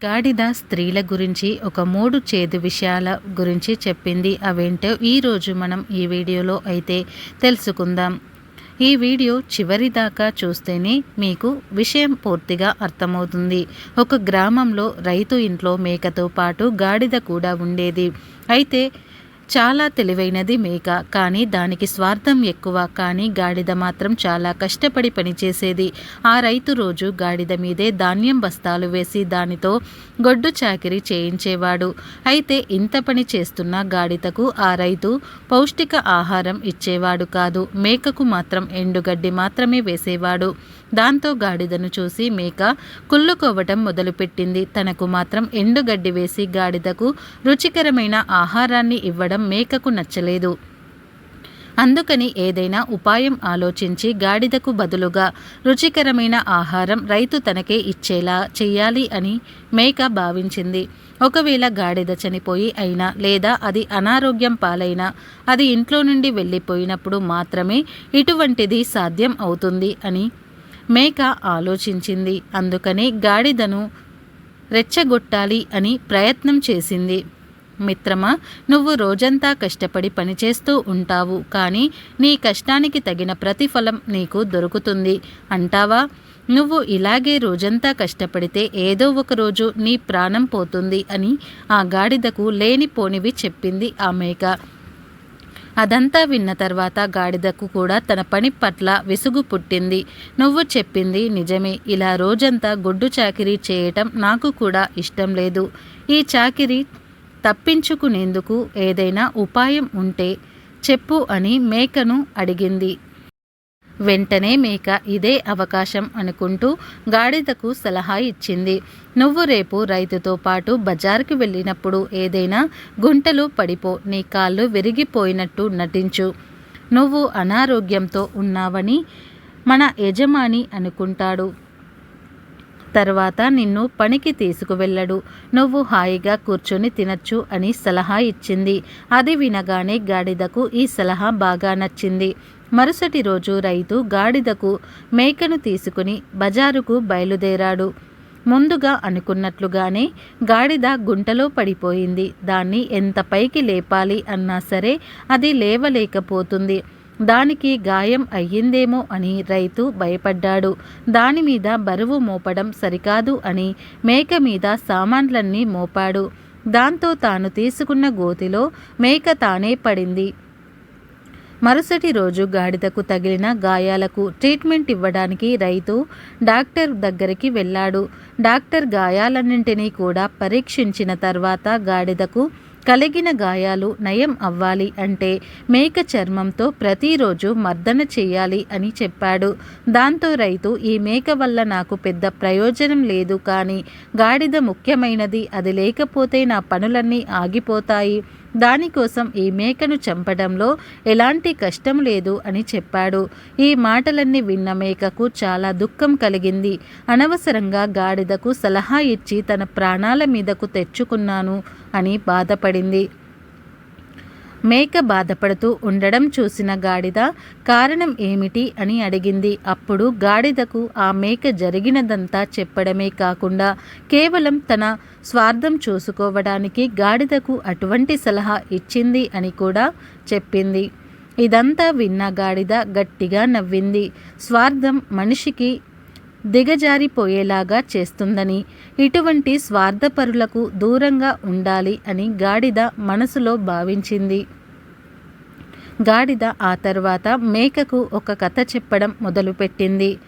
గాడిద స్త్రీల గురించి ఒక మూడు చేదు విషయాల గురించి చెప్పింది అవేంటో ఈరోజు మనం ఈ వీడియోలో అయితే తెలుసుకుందాం. ఈ వీడియో చివరి దాకా చూస్తేనే మీకు విషయం పూర్తిగా అర్థమవుతుంది. ఒక గ్రామంలో రైతు ఇంట్లో మేకతో పాటు గాడిద కూడా ఉండేది. అయితే చాలా తెలివైనది మేక కానీ దానికి స్వార్థం ఎక్కువ. కానీ గాడిద మాత్రం చాలా కష్టపడి పనిచేసేది. ఆ రైతు రోజు గాడిద మీదే ధాన్యం బస్తాలు వేసి దానితో గొడ్డు చాకిరి చేయించేవాడు. అయితే ఇంత పని చేస్తున్న గాడిదకు ఆ రైతు పౌష్టిక ఆహారం ఇచ్చేవాడు కాదు. మేకకు మాత్రం ఎండుగడ్డి మాత్రమే వేసేవాడు. దాంతో గాడిదను చూసి మేక కుళ్ళుకోవటం మొదలుపెట్టింది. తనకు మాత్రం ఎండుగడ్డి వేసి గాడిదకు రుచికరమైన ఆహారాన్ని ఇవ్వడం మేకకు నచ్చలేదు. అందుకని ఏదైనా ఉపాయం ఆలోచించి గాడిదకు బదులుగా రుచికరమైన ఆహారం రైతు తనకే ఇచ్చేలా చెయ్యాలి అని మేక భావించింది. ఒకవేళ గాడిద చనిపోయి అయినా లేదా అది అనారోగ్యం పాలైనా అది ఇంట్లో నుండి వెళ్ళిపోయినప్పుడు మాత్రమే ఇటువంటిది సాధ్యం అవుతుంది అని మేక ఆలోచించింది. అందుకనే గాడిదను రెచ్చగొట్టాలి అని ప్రయత్నం చేసింది. మిత్రమా నువ్వు రోజంతా కష్టపడి పనిచేస్తూ ఉంటావు. కానీ నీ కష్టానికి తగిన ప్రతిఫలం నీకు దొరుకుతుంది. అంటావా? నువ్వు ఇలాగే రోజంతా కష్టపడితే ఏదో ఒక రోజు నీ ప్రాణం పోతుంది అని ఆ గాడిదకు లేనిపోనివి చెప్పింది ఆ మేక. అదంతా విన్న తర్వాత గాడిదకు కూడా తన పని పట్ల విసుగు పుట్టింది. నువ్వు చెప్పింది నిజమే. ఇలా రోజంతా గొడ్డు చాకిరీ చేయటం నాకు కూడా ఇష్టం లేదు. ఈ చాకిరీ తప్పించుకునేందుకు ఏదైనా ఉపాయం ఉంటే చెప్పు అని మేకను అడిగింది. వెంటనే మేక ఇదే అవకాశం అనుకుంటూ గాడిదకు సలహా ఇచ్చింది. నువ్వు రేపు రైతుతో పాటు బజార్కి వెళ్ళినప్పుడు ఏదైనా గుంటలు పడిపో నీ కాళ్ళు విరిగిపోయినట్టు నటించు. నువ్వు అనారోగ్యంతో ఉన్నావని మన యజమాని అనుకుంటాడు. తర్వాత నిన్ను పనికి తీసుకువెళ్ళడు. నువ్వు హాయిగా కూర్చొని తినచ్చు అని సలహా ఇచ్చింది. అది వినగానే గాడిదకు ఈ సలహా బాగా నచ్చింది. మరుసటి రోజు రైతు గాడిదకు మేకను తీసుకుని బజారుకు బయలుదేరాడు. ముందుగా అనుకున్నట్లుగానే గాడిద గుంటలో పడిపోయింది. దాన్ని ఎంత పైకి లేపాలి అన్నా సరే అది లేవలేకపోతుంది. దానికి గాయం అయ్యిందేమో అని రైతు భయపడ్డాడు. దాని మీద బరువు మోపడం సరికాదు అని మేక మీద సామాన్లన్నీ మోపాడు. దాంతో తాను తీసుకున్న గోతిలో మేక తానే పడింది. మరుసటి రోజు గాడిదకు తగిలిన గాయాలకు ట్రీట్మెంట్ ఇవ్వడానికి రైతు డాక్టర్ దగ్గరికి వెళ్ళాడు. డాక్టర్ గాయాలన్నింటినీ కూడా పరీక్షించిన తర్వాత గాడిదకు కలిగిన గాయాలు నయం అవ్వాలి అంటే మేక చర్మంతో ప్రతిరోజు మర్దన చేయాలి అని చెప్పాడు. దాంతో రైతు ఈ మేక వల్ల నాకు పెద్ద ప్రయోజనం లేదు కానీ గాడిద ముఖ్యమైనది అది లేకపోతే నా పనులన్నీ ఆగిపోతాయి. దానికోసం ఈ మేకను చంపడంలో ఎలాంటి కష్టం లేదు అని చెప్పాడు. ఈ మాటలన్నీ విన్న మేకకు చాలా దుఃఖం కలిగింది. అనవసరంగా గాడిదకు సలహా ఇచ్చి తన ప్రాణాల మీదకు తెచ్చుకున్నాను అని బాధపడింది. మేక బాధపడుతూ ఉండడం చూసిన గాడిద కారణం ఏమిటి? అని అడిగింది. అప్పుడు గాడిదకు ఆ మేక జరిగినదంతా చెప్పడమే కాకుండా కేవలం తన స్వార్థం చూసుకోవడానికి గాడిదకు అటువంటి సలహా ఇచ్చింది అని కూడా చెప్పింది. ఇదంతా విన్న గాడిద గట్టిగా నవ్వింది. స్వార్థం మనిషికి దిగజారిపోయేలాగా చేస్తుందని. ఇటువంటి స్వార్థపరులకు దూరంగా ఉండాలి అని గాడిద మనసులో భావించింది. గాడిద ఆ తర్వాత మేకకు ఒక కథ చెప్పడం మొదలుపెట్టింది.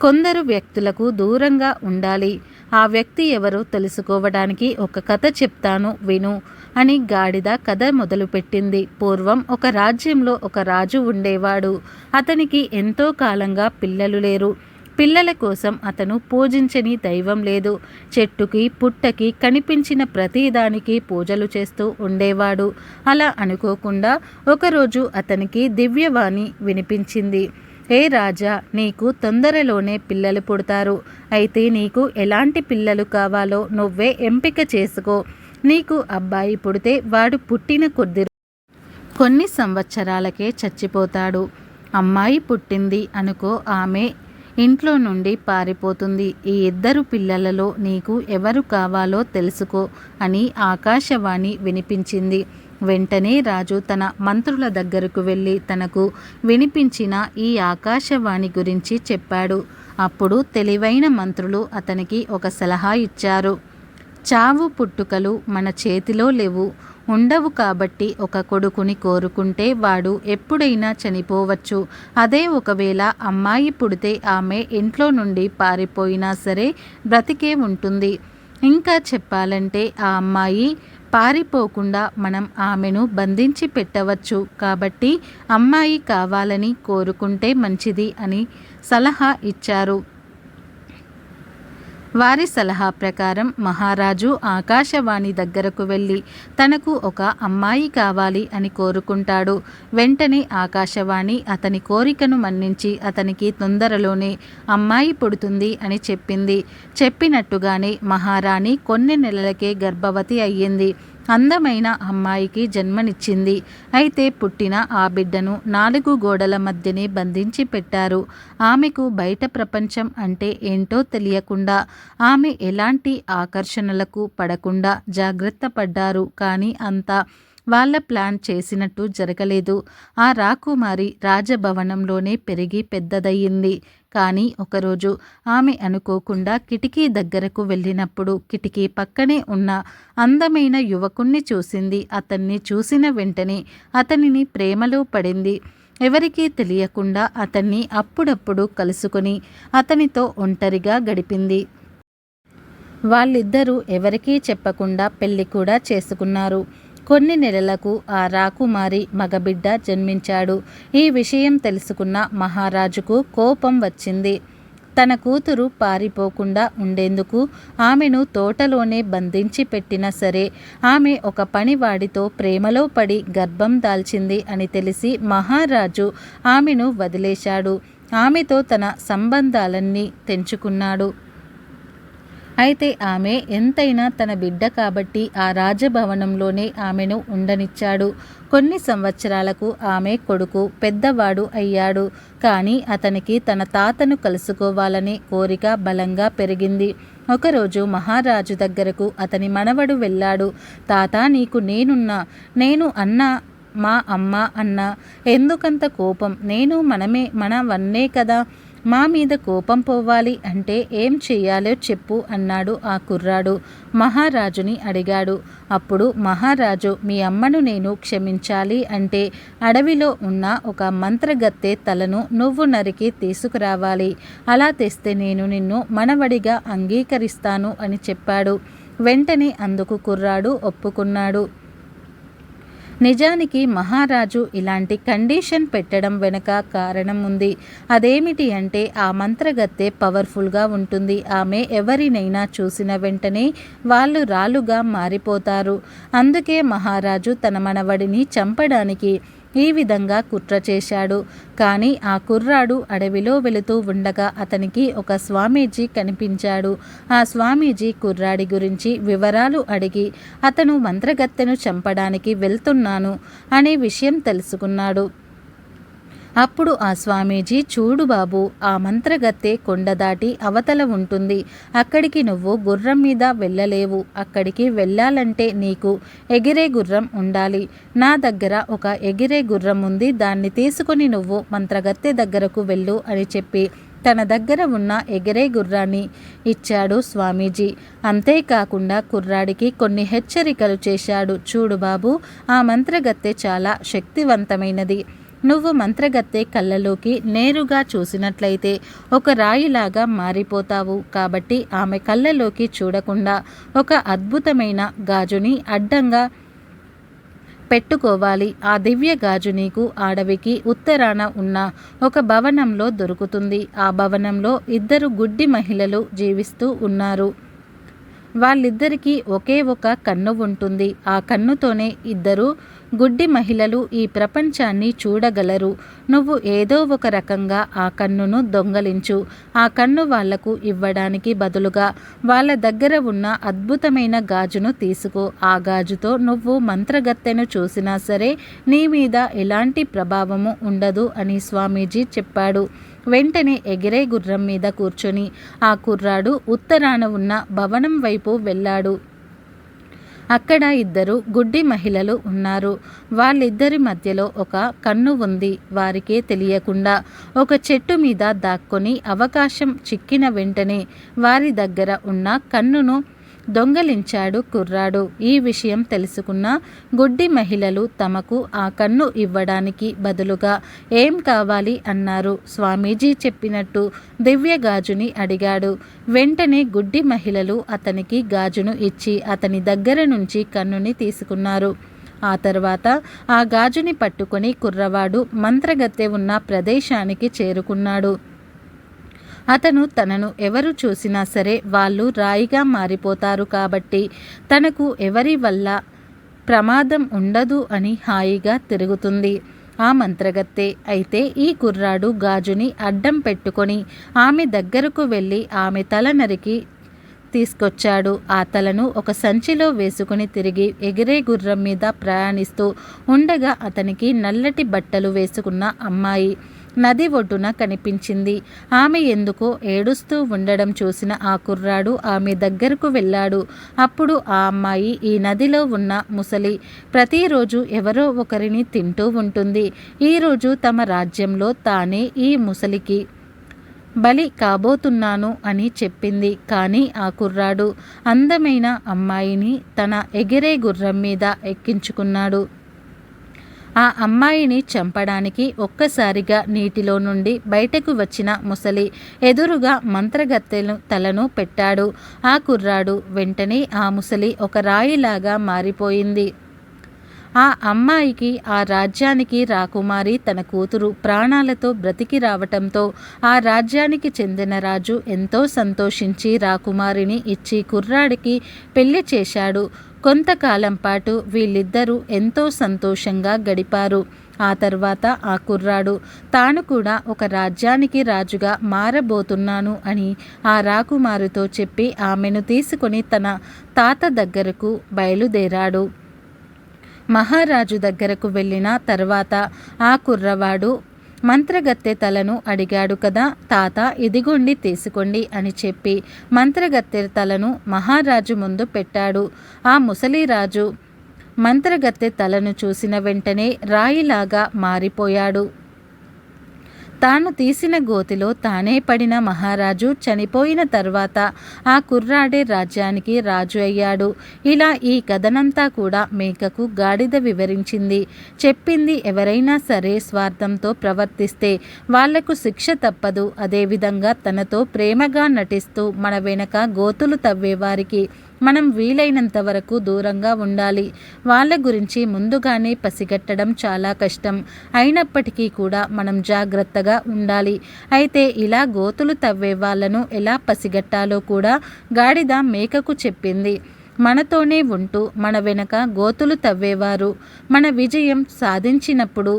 కొందరు వ్యక్తులకు దూరంగా ఉండాలి. ఆ వ్యక్తి ఎవరో తెలుసుకోవడానికి ఒక కథ చెప్తాను విను అని గాడిద కథ మొదలుపెట్టింది. పూర్వం ఒక రాజ్యంలో ఒక రాజు ఉండేవాడు. అతనికి ఎంతో కాలంగా పిల్లలు లేరు. పిల్లల కోసం అతను పూజించని దైవం లేదు. చెట్టుకి పుట్టకి కనిపించిన ప్రతిదానికి పూజలు చేస్తూ ఉండేవాడు. అలా అనుకోకుండా ఒకరోజు అతనికి దివ్యవాణి వినిపించింది. ఏ రాజా నీకు తొందరలోనే పిల్లలు పుడతారు. అయితే నీకు ఎలాంటి పిల్లలు కావాలో నువ్వే ఎంపిక చేసుకో. నీకు అబ్బాయి పుడితే వాడు పుట్టిన కొద్ది కొన్ని సంవత్సరాలకే చచ్చిపోతాడు. అమ్మాయి పుట్టింది అనుకో ఆమె ఇంట్లో నుండి పారిపోతుంది. ఈ ఇద్దరు పిల్లలలో నీకు ఎవరు కావాలో తెలుసుకో అని ఆకాశవాణి వినిపించింది. వెంటనే రాజు తన మంత్రుల దగ్గరకు వెళ్ళి తనకు వినిపించిన ఈ ఆకాశవాణి గురించి చెప్పాడు. అప్పుడు తెలివైన మంత్రులు అతనికి ఒక సలహా ఇచ్చారు. చావు పుట్టుకలు మన చేతిలో లేవు. ఉండవు కాబట్టి ఒక కొడుకుని కోరుకుంటే వాడు ఎప్పుడైనా చనిపోవచ్చు. అదే ఒకవేళ అమ్మాయి పుడితే ఆమె ఇంట్లో నుండి పారిపోయినా సరే బ్రతికే ఉంటుంది. ఇంకా చెప్పాలంటే ఆ అమ్మాయి పారిపోకుండా మనం ఆమెను బంధించి పెట్టవచ్చు. కాబట్టి అమ్మాయి కావాలని కోరుకుంటే మంచిది అని సలహా ఇచ్చారు. వారి సలహా ప్రకారం మహారాజు ఆకాశవాణి దగ్గరకు వెళ్ళి తనకు ఒక అమ్మాయి కావాలి అని కోరుకుంటాడు. వెంటనే ఆకాశవాణి అతని కోరికను మన్నించి అతనికి తొందరలోనే అమ్మాయి పుడుతుంది అని చెప్పింది. చెప్పినట్టుగానే మహారాణి కొన్ని నెలలకే గర్భవతి అయ్యింది. అందమైన అమ్మాయికి జన్మనిచ్చింది. అయితే పుట్టిన ఆ బిడ్డను నాలుగు గోడల మధ్యనే బంధించి పెట్టారు. ఆమెకు బయట ప్రపంచం అంటే ఏంటో తెలియకుండా ఆమె ఎలాంటి ఆకర్షణలకు పడకుండా జాగ్రత్త పడ్డారు. కానీ అంతా వాళ్ళ ప్లాన్ చేసినట్టు జరగలేదు. ఆ రాకుమారి రాజభవనంలోనే పెరిగి పెద్దదయ్యింది. కానీ ఒకరోజు ఆమె అనుకోకుండా కిటికీ దగ్గరకు వెళ్ళినప్పుడు కిటికీ పక్కనే ఉన్న అందమైన యువకుణ్ణి చూసింది. అతన్ని చూసిన వెంటనే అతనిని ప్రేమలో పడింది. ఎవరికీ తెలియకుండా అతన్ని అప్పుడప్పుడు కలుసుకొని అతనితో ఒంటరిగా గడిపింది. వాళ్ళిద్దరూ ఎవరికీ చెప్పకుండా పెళ్ళి కూడా చేసుకున్నారు. కొన్ని నెలలకు ఆ రాకుమారి మగబిడ్డ జన్మించాడు. ఈ విషయం తెలుసుకున్న మహారాజుకు కోపం వచ్చింది. తన కూతురు పారిపోకుండా ఉండేందుకు ఆమెను తోటలోనే బంధించి పెట్టినా సరే ఆమె ఒక పనివాడితో ప్రేమలో పడి గర్భం దాల్చింది అని తెలిసి మహారాజు ఆమెను వదిలేశాడు. ఆమెతో తన సంబంధాలన్నీ తెంచుకున్నాడు. అయితే ఆమె ఎంతైనా తన బిడ్డ కాబట్టి ఆ రాజభవనంలోనే ఆమెను ఉండనిచ్చాడు. కొన్ని సంవత్సరాలకు ఆమె కొడుకు పెద్దవాడు అయ్యాడు. కానీ అతనికి తన తాతను కలుసుకోవాలనే కోరిక బలంగా పెరిగింది. ఒకరోజు మహారాజు దగ్గరకు అతని మనవడు వెళ్ళాడు. తాత నీకు నేనున్నా. నేను అన్న మా అమ్మ అన్న. ఎందుకంత కోపం? నేను మనమే మనవన్నే కదా. మా మీద కోపం పోవాలి అంటే ఏం చెయ్యాలో చెప్పు అన్నాడు ఆ కుర్రాడు. మహారాజుని అడిగాడు. అప్పుడు మహారాజు మీ అమ్మను నేను క్షమించాలి అంటే అడవిలో ఉన్న ఒక మంత్రగత్తె తలను నువ్వు నరికి తీసుకురావాలి. అలా తెస్తే నేను నిన్ను మనవడిగా అంగీకరిస్తాను అని చెప్పాడు. వెంటనే అందుకు కుర్రాడు ఒప్పుకున్నాడు. నిజానికి మహారాజు ఇలాంటి కండిషన్ పెట్టడం వెనుక కారణం ఉంది. అదేమిటి అంటే ఆ మంత్రగత్తె పవర్ఫుల్గా ఉంటుంది. ఆమె ఎవరినైనా చూసిన వెంటనే వాళ్ళు రాలుగా మారిపోతారు. అందుకే మహారాజు తన మనవడిని చంపడానికి ఈ విధంగా కుట్ర చేశాడు. కానీ ఆ కుర్రాడు అడవిలో వెళుతూ ఉండగా అతనికి ఒక స్వామీజీ కనిపించాడు. ఆ స్వామీజీ కుర్రాడి గురించి వివరాలు అడిగి అతను మంత్రగత్తెను చంపడానికి వెళ్తున్నాను అనే విషయం తెలుసుకున్నాడు. అప్పుడు ఆ స్వామీజీ చూడు బాబు ఆ మంత్రగత్తె కొండ దాటి అవతల ఉంటుంది. అక్కడికి నువ్వు గుర్రం మీద వెళ్ళలేవు. అక్కడికి వెళ్ళాలంటే నీకు ఎగిరే గుర్రం ఉండాలి. నా దగ్గర ఒక ఎగిరే గుర్రం ఉంది. దాన్ని తీసుకుని నువ్వు మంత్రగత్తె దగ్గరకు వెళ్ళు అని చెప్పి తన దగ్గర ఉన్న ఎగిరే గుర్రాన్ని ఇచ్చాడు స్వామీజీ. అంతేకాకుండా కుర్రాడికి కొన్ని హెచ్చరికలు చేశాడు. చూడు బాబు ఆ మంత్రగత్తె చాలా శక్తివంతమైనది. నువ్వు మంత్రగత్తె కళ్ళలోకి నేరుగా చూసినట్లయితే ఒక రాయిలాగా మారిపోతావు. కాబట్టి ఆమె కళ్ళలోకి చూడకుండా ఒక అద్భుతమైన గాజుని అడ్డంగా పెట్టుకోవాలి. ఆ దివ్య గాజు నీకు అడవికి ఉత్తరాన ఉన్న ఒక భవనంలో దొరుకుతుంది. ఆ భవనంలో ఇద్దరు గుడ్డి మహిళలు జీవిస్తూ ఉన్నారు. వాళ్ళిద్దరికీ ఒకే ఒక కన్ను ఉంటుంది. ఆ కన్నుతోనే ఇద్దరు గుడ్డి మహిళలు ఈ ప్రపంచాన్ని చూడగలరు. నువ్వు ఏదో ఒక రకంగా ఆ కన్నును దొంగలించు. ఆ కన్ను వాళ్ళకు ఇవ్వడానికి బదులుగా వాళ్ళ దగ్గర ఉన్న అద్భుతమైన గాజును తీసుకో. ఆ గాజుతో నువ్వు మంత్రగత్తెను చూసినా సరే నీ మీద ఎలాంటి ప్రభావము ఉండదు అని స్వామీజీ చెప్పాడు. వెంటనే ఎగిరే గుర్రం మీద కూర్చొని ఆ కుర్రాడు ఉత్తరాన ఉన్న భవనం వైపు వెళ్ళాడు. అక్కడ ఇద్దరు గుడ్డి మహిళలు ఉన్నారు. వాళ్ళిద్దరి మధ్యలో ఒక కన్ను ఉంది. వారికే తెలియకుండా ఒక చెట్టు మీద దాక్కొని అవకాశం చిక్కిన వెంటనే వారి దగ్గర ఉన్న కన్నును దొంగలించాడు కుర్రాడు. ఈ విషయం తెలుసుకున్న గుడ్డి మహిళలు తమకు ఆ కన్ను ఇవ్వడానికి బదులుగా ఏం కావాలి అన్నారు. స్వామీజీ చెప్పినట్టు దివ్య గాజుని అడిగాడు. వెంటనే గుడ్డి మహిళలు అతనికి గాజును ఇచ్చి అతని దగ్గర నుంచి కన్నుని తీసుకున్నారు. ఆ తర్వాత ఆ గాజుని పట్టుకొని కుర్రవాడు మంత్రగత్తె ఉన్న ప్రదేశానికి చేరుకున్నాడు. అతను తనను ఎవరు చూసినా సరే వాళ్ళు రాయిగా మారిపోతారు కాబట్టి తనకు ఎవరి వల్ల ప్రమాదం ఉండదు అని హాయిగా తిరుగుతుంది. ఆ మంత్రగత్తె అయితే ఈ కుర్రాడు గాజుని అడ్డం పెట్టుకొని ఆమె దగ్గరకు వెళ్ళి ఆమె తల నరికి తీసుకొచ్చాడు. ఆ తలను ఒక సంచిలో వేసుకుని తిరిగి ఎగిరే గుర్రం మీద ప్రయాణిస్తూ ఉండగా అతనికి నల్లటి బట్టలు వేసుకున్న అమ్మాయి నది ఒడ్డున కనిపించింది. ఆమె ఎందుకో ఏడుస్తూ ఉండడం చూసిన ఆ కుర్రాడు ఆమె దగ్గరకు వెళ్ళాడు. అప్పుడు ఆ అమ్మాయి ఈ నదిలో ఉన్న ముసలి ప్రతిరోజు ఎవరో ఒకరిని తింటూ ఉంటుంది. ఈరోజు తమ రాజ్యంలో తానే ఈ ముసలికి బలి కాబోతున్నాను అని చెప్పింది. కానీ ఆ కుర్రాడు అందమైన అమ్మాయిని తన ఎగిరే గుర్రం మీద ఎక్కించుకున్నాడు. ఆ అమ్మాయిని చంపడానికి ఒక్కసారిగా నీటిలో నుండి బయటకు వచ్చిన ముసలి ఎదురుగా మంత్రగత్తెను తలను పెట్టాడు. ఆ కుర్రాడు వెంటనే ఆ ముసలి ఒక రాయిలాగా మారిపోయింది. ఆ అమ్మాయికి ఆ రాజ్యానికి రాకుమారి తన కూతురు ప్రాణాలతో బ్రతికి రావటంతో ఆ రాజ్యానికి చెందిన రాజు ఎంతో సంతోషించి రాకుమారిని ఇచ్చి కుర్రాడికి పెళ్ళి చేశాడు. కొంతకాలం పాటు వీళ్ళిద్దరూ ఎంతో సంతోషంగా గడిపారు. ఆ తర్వాత ఆ కుర్రాడు తాను కూడా ఒక రాజ్యానికి రాజుగా మారబోతున్నాను అని ఆ రాకుమారుతో చెప్పి ఆమెను తీసుకొని తన తాత దగ్గరకు బయలుదేరాడు. మహారాజు దగ్గరకు వెళ్ళిన తర్వాత ఆ కుర్రవాడు మంత్రగత్తె తలను అడిగాడు కదా తాత ఇదిగోండి తీసుకోండి అని చెప్పి మంత్రగత్తె తలను మహారాజు ముందు పెట్టాడు. ఆ ముసలిరాజు మంత్రగత్తె తలను చూసిన వెంటనే రాయిలాగా మారిపోయాడు. తాను తీసిన గోతిలో తానే పడిన మహారాజు చనిపోయిన తర్వాత ఆ కుర్రాడే రాజ్యానికి రాజు అయ్యాడు. ఇలా ఈ కథనంతా కూడా మేకకు గాడిద వివరించింది. చెప్పింది ఎవరైనా సరే స్వార్థంతో ప్రవర్తిస్తే వాళ్ళకు శిక్ష తప్పదు. అదేవిధంగా తనతో ప్రేమగా నటిస్తూ మన వెనక గోతులు తవ్వేవారికి మనం వీలైనంత వరకు దూరంగా ఉండాలి. వాళ్ళ గురించి ముందుగానే పసిగట్టడం చాలా కష్టం. అయినప్పటికీ కూడా మనం జాగ్రత్తగా ఉండాలి. అయితే ఇలా గోతులు తవ్వే వాళ్ళను ఎలా పసిగట్టాలో కూడా గాడిద మేకకు చెప్పింది. మనతోనే ఉంటూ మన వెనక గోతులు తవ్వేవారు. మన విజయం సాధించినప్పుడు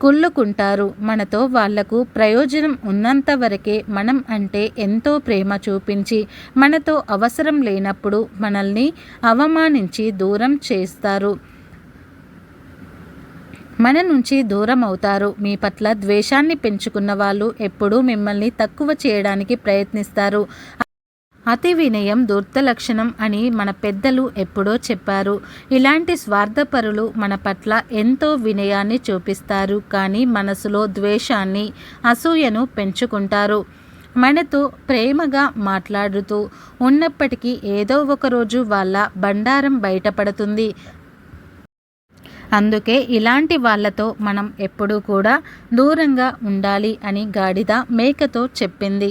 కుళ్ళుకుంటారు. మనతో వాళ్ళకు ప్రయోజనం ఉన్నంత వరకే మనం అంటే ఎంతో ప్రేమ చూపించి మనతో అవసరం లేనప్పుడు మనల్ని అవమానించి దూరం చేస్తారు. మన నుంచి దూరం అవుతారు. మీ పట్ల ద్వేషాన్ని పెంచుకున్న వాళ్ళు ఎప్పుడూ మిమ్మల్ని తక్కువ చేయడానికి ప్రయత్నిస్తారు. అతి వినయం దుర్దలక్షణం అని మన పెద్దలు ఎప్పుడో చెప్పారు. ఇలాంటి స్వార్థపరులు మన పట్ల ఎంతో వినయాన్ని చూపిస్తారు. కానీ మనసులో ద్వేషాన్ని అసూయను పెంచుకుంటారు. మనతో ప్రేమగా మాట్లాడుతూ ఉన్నప్పటికీ ఏదో ఒకరోజు వాళ్ళ బండారం బయటపడుతుంది. అందుకే ఇలాంటి వాళ్ళతో మనం ఎప్పుడూ కూడా దూరంగా ఉండాలి అని గాడిద మేకతో చెప్పింది.